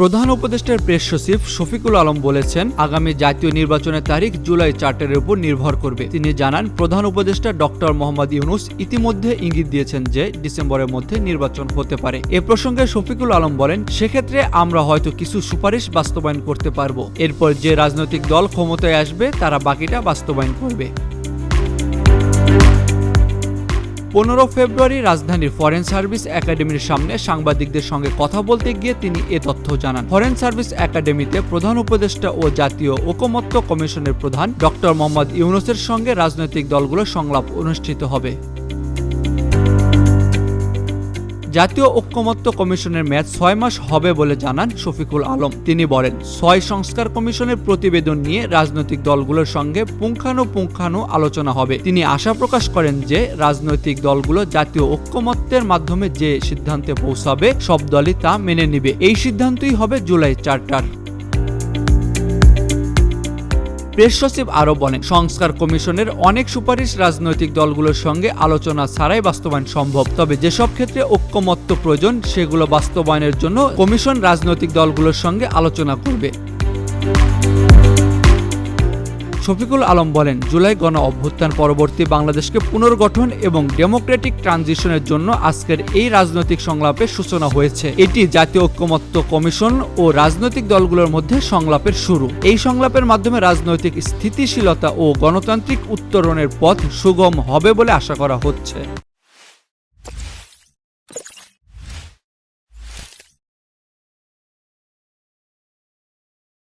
প্রধান উপদেষ্টার প্রেস সচিব শফিকুল আলম বলেছেন, আগামী জাতীয় নির্বাচনের তারিখ জুলাই চার্টারের উপর নির্ভর করবে। তিনি জানান, প্রধান উপদেষ্টা ডক্টর মোহাম্মদ ইউনুস ইতিমধ্যে ইঙ্গিত দিয়েছেন যে ডিসেম্বরের মধ্যে নির্বাচন হতে পারে। এ প্রসঙ্গে শফিকুল আলম বলেন, সেক্ষেত্রে আমরা হয়তো কিছু সুপারিশ বাস্তবায়ন করতে পারব। এরপর যে রাজনৈতিক দল ক্ষমতায় আসবে, তারা বাকিটা বাস্তবায়ন করবে। পনেরো ফেব্রুয়ারি রাজধানীর ফরেন সার্ভিস একাডেমির সামনে সাংবাদিকদের সঙ্গে কথা বলতে গিয়ে তিনি এ তথ্য জানান। ফরেন সার্ভিস একাডেমিতে প্রধান উপদেষ্টা ও জাতীয় ঐকমত্য কমিশনের প্রধান ডক্টর মোহাম্মদ ইউনুসের সঙ্গে রাজনৈতিক দলগুলোর সংলাপ অনুষ্ঠিত হবে। জাতীয় ঐক্যমত্য কমিশনের মেয়াদ ছয় মাস হবে বলে জানান শফিকুল আলম। তিনি বলেন, ছয় সংস্কার কমিশনের প্রতিবেদন নিয়ে রাজনৈতিক দলগুলোর সঙ্গে পুঙ্খানুপুঙ্খানু আলোচনা হবে। তিনি আশা প্রকাশ করেন যে রাজনৈতিক দলগুলো জাতীয় ঐক্যমত্যের মাধ্যমে যে সিদ্ধান্তে পৌঁছাবে, সব দলই তা মেনে নিবে। এই সিদ্ধান্তই হবে জুলাই চার্টার। প্রেস সচিব আরও বলেন, সংস্কার কমিশনের অনেক সুপারিশ রাজনৈতিক দলগুলোর সঙ্গে আলোচনা ছাড়াই বাস্তবায়ন সম্ভব। তবে যেসব ক্ষেত্রে ঐক্যমত্য প্রয়োজন, সেগুলো বাস্তবায়নের জন্য কমিশন রাজনৈতিক দলগুলোর সঙ্গে আলোচনা করবে। শফিকুল আলম বলেন, জুলাই গণ অভ্যুত্থান পরবর্তী বাংলাদেশকে পুনর্গঠন এবং ডেমোক্রেটিক ট্রানজিশনের জন্য আজকের এই রাজনৈতিক সংলাপের সূচনা হয়েছে। এটি জাতীয় ঐক্যমত্য কমিশন ও রাজনৈতিক দলগুলোর মধ্যে সংলাপের শুরু। এই সংলাপের মাধ্যমে রাজনৈতিক স্থিতিশীলতা ও গণতান্ত্রিক উত্তরণের পথ সুগম হবে বলে আশা করা হচ্ছে।